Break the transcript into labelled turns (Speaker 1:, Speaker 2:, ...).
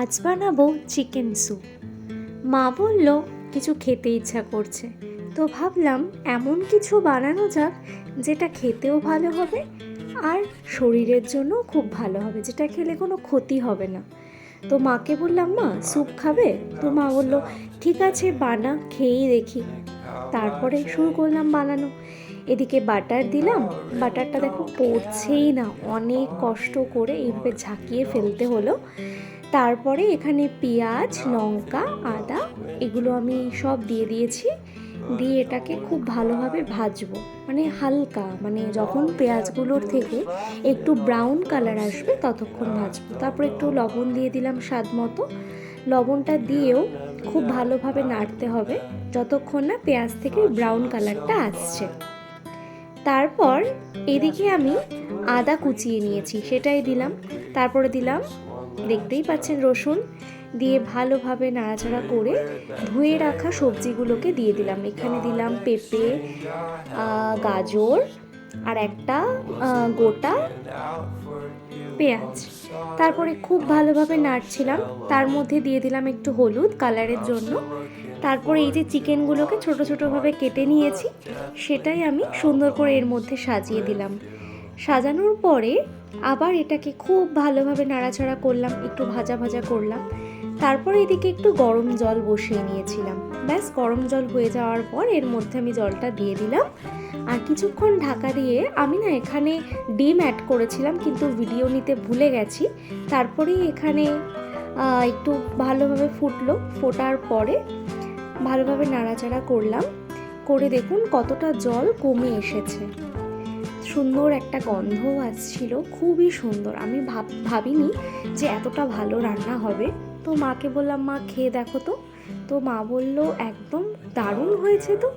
Speaker 1: আজ বানাবো chicken soup. মা বলল, কিছু খেতে ইচ্ছা করছে। তো ভাবলাম এমন কিছু বানানো যাক যেটা খেতেও ভালো হবে আর শরীরের জন্য খুব ভালো হবে, যেটা খেলে কোনো ক্ষতি হবে না। তো মাকে বললাম, মা, স্যুপ খাবে? তো মা বলল, ঠিক আছে, বানা, খেয়েই দেখি। তারপরে শুরু করলাম বানানো। এদিকে বাটার দিলাম, বাটারটা দেখো পড়ছেই না, অনেক কষ্ট করে এইভাবে ঝাঁকিয়ে ফেলতে হলো। তারপরে এখানে পেঁয়াজ, লঙ্কা, আদা, এগুলো আমি সব দিয়ে দিয়েছি। দিয়ে এটাকে খুব ভালোভাবে ভাজবো। মানে হালকা মানে যখন পেঁয়াজগুলোর থেকে একটু ব্রাউন কালার আসবে ততক্ষণ ভাজবো। তারপর একটু লবণ দিয়ে দিলাম স্বাদ মতো। লবণটা দিয়েও খুব ভালোভাবে নাড়তে হবে যতক্ষণ না পেঁয়াজ থেকে ব্রাউন কালারটা আসছে। তারপর এদিকে আমি আদা কুচিয়ে নিয়েছি, সেটাই দিলাম। তারপরে দিলাম দেখতেই পাচ্ছেন রসুন দিয়ে ভালোভাবে নাড়াচাড়া করে ধুয়ে রাখা সবজিগুলোকে দিয়ে দিলাম। এখানে দিলাম পেঁপে গাজর আর একটা গোটা পেঁয়াজ। তারপরে খুব ভালোভাবে নাড়ছিলাম। তার মধ্যে দিয়ে দিলাম একটু হলুদ কালারের জন্য। তারপরে এই যে চিকেনগুলোকে ছোটো ছোটোভাবে কেটে নিয়েছি, সেটাই আমি সুন্দর করে এর মধ্যে সাজিয়ে দিলাম। সাজানোর পরে আবার এটাকে খুব ভালোভাবে নাড়াচাড়া করলাম, একটু ভাজা ভাজা করলাম। তারপরে এদিকে একটু গরম জল বসিয়ে নিয়েছিলাম। ব্যাস, গরম জল হয়ে যাওয়ার পর এর মধ্যে আমি জলটা দিয়ে দিলাম। আর কিছুক্ষণ ঢাকা দিয়ে আমি না এখানে ডিম অ্যাড করেছিলাম, কিন্তু ভিডিও নিতে ভুলে গেছি। তারপরেই এখানে একটু ভালোভাবে ফুটলো। ফোটার পরে ভালোভাবে নাড়াচাড়া করলাম। করে দেখুন কতটা জল কমে এসেছে। সুন্দর একটা গন্ধও আসছিল, খুবই সুন্দর। আমি ভাব, ভাবিনি যে এতটা ভালো রান্না হবে। তো মাকে বললাম, মা, খেয়ে দেখো তো। তো মা বলল, একদম দারুণ হয়েছে তো।